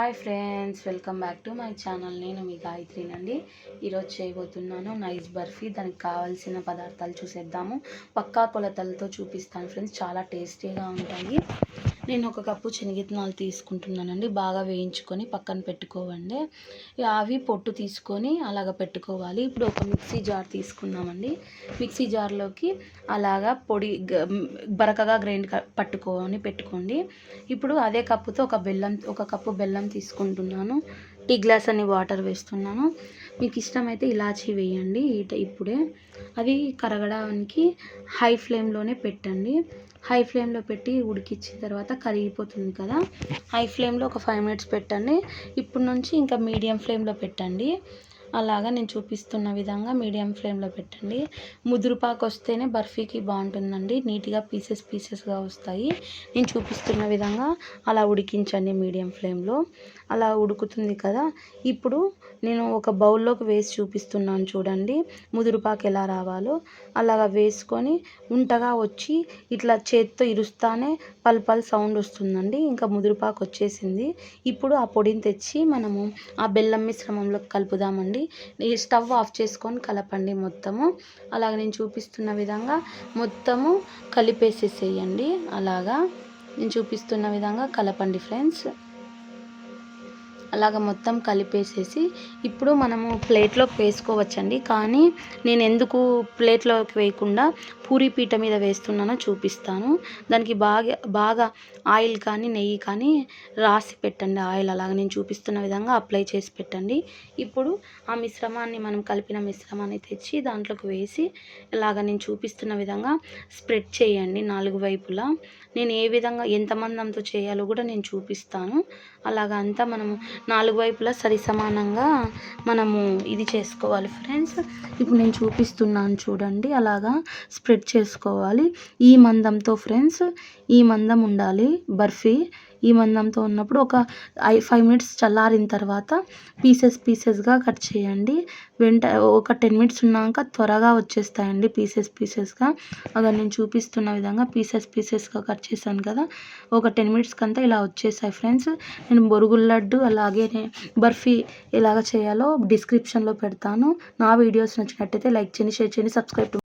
Hi friends welcome back to my channel. నేను మీ గాయత్రినండి. ఈరోజు చేయబోతున్నాను నైస్ బర్ఫీ. దానికి కావాల్సిన పదార్థాలు చూసేద్దాము. పక్కా కొలతలతో చూపిస్తాను ఫ్రెండ్స్. చాలా టేస్టీగా ఉంటాయి. నేను ఒక కప్పు శనగిత్తనాలు తీసుకుంటున్నానండి. బాగా వేయించుకొని పక్కన పెట్టుకోవండి. అవి పొట్టు తీసుకొని అలాగ పెట్టుకోవాలి. ఇప్పుడు ఒక మిక్సీ జార్ తీసుకున్నామండి మిక్సీ జార్లోకి అలాగా పొడి బరకగా గ్రైండ్ పట్టుకొని పెట్టుకోండి. ఇప్పుడు అదే కప్పుతో ఒక బెల్లం ఒక కప్పు బెల్లం తీసుకుంటున్నాను. టీ గ్లాస్ అని వాటర్ వేస్తున్నాను. మీకు ఇష్టమైతే ఇలాచీ వేయండి. ఇప్పుడే అవి కరగడానికి హై ఫ్లేమ్లోనే పెట్టండి. హై ఫ్లేమ్లో పెట్టి ఉడికిచ్చిన తర్వాత కరిగిపోతుంది కదా. హై ఫ్లేమ్లో ఒక ఫైవ్ మినిట్స్ పెట్టండి. ఇప్పుడు నుంచి ఇంకా మీడియం ఫ్లేమ్లో పెట్టండి. అలాగా నేను చూపిస్తున్న విధంగా మీడియం ఫ్లేమ్లో పెట్టండి. ముదురుపాకు వస్తేనే బర్ఫీకి బాగుంటుందండి. నీట్గా పీసెస్ పీసెస్గా వస్తాయి. నేను చూపిస్తున్న విధంగా అలా ఉడికించండి మీడియం ఫ్లేమ్లో. అలా ఉడుకుతుంది కదా. ఇప్పుడు నేను ఒక బౌల్లోకి వేసి చూపిస్తున్నాను చూడండి. ముదురుపాకు ఎలా రావాలో. అలాగా వేసుకొని ఉంటగా వచ్చి ఇట్లా చేత్తో ఇరుస్తానే పల్ పల్ సౌండ్ వస్తుందండి. ఇంకా ముదురుపాకు వచ్చేసింది. ఇప్పుడు ఆ పొడిని తెచ్చి మనము ఆ బెల్లం మిశ్రమంలో కలుపుదామండి. స్టవ్ ఆఫ్ చేసుకొని కలపండి మొత్తము. అలాగ నేను చూపిస్తున్న విధంగా మొత్తము కలిపేసేసేయండి. అలాగా నేను చూపిస్తున్న విధంగా కలపండి ఫ్రెండ్స్. అలాగ మొత్తం కలిపేసేసి ఇప్పుడు మనము ప్లేట్లోకి వేసుకోవచ్చండి. కానీ నేను ఎందుకు ప్లేట్లోకి వేయకుండా పూరి పీట మీద వేస్తున్నానో చూపిస్తాను. దానికి బాగా బాగా ఆయిల్ కానీ నెయ్యి కానీ రాసి పెట్టండి. ఆయిల్ అలాగ నేను చూపిస్తున్న విధంగా అప్లై చేసి పెట్టండి. ఇప్పుడు ఆ మిశ్రమాన్ని మనం కలిపిన మిశ్రమాన్ని తెచ్చి దాంట్లోకి వేసి ఇలాగ నేను చూపిస్తున్న విధంగా స్ప్రెడ్ చేయండి నాలుగు వైపులా. నేను ఏ విధంగా ఎంత మందంతో చేయాలో కూడా నేను చూపిస్తాను. అలాగ అంతా మనము నాలుగు వైపులా సరి సమానంగా మనము ఇది చేసుకోవాలి ఫ్రెండ్స్. ఇప్పుడు నేను చూపిస్తున్నాను చూడండి. అలాగా స్ప్రెడ్ చేసుకోవాలి. ఈ మందంతో ఫ్రెండ్స్ ఈ మందం ఉండాలి బర్ఫీ. ఈ మందంతో ఉన్నప్పుడు ఒక ఐ ఫైవ్ మినిట్స్ చల్లారిన తర్వాత పీసెస్ పీసెస్గా కట్ చేయండి. వెంట ఒక టెన్ మినిట్స్ ఉన్నాక త్వరగా వచ్చేస్తాయండి పీసెస్ పీసెస్గా. అక్కడ నేను చూపిస్తున్న విధంగా పీసెస్ పీసెస్గా కట్ చేశాను కదా ఒక టెన్ మినిట్స్కి అంతా ఇలా వచ్చేసాయి ఫ్రెండ్స్. నేను బొరుగుల లడ్డు అలాగే బర్ఫీ ఎలాగ చేయాలో డిస్క్రిప్షన్లో పెడతాను. నా వీడియోస్ నచ్చినట్టయితే లైక్ చేయండి షేర్ చేయండి సబ్స్క్రైబ్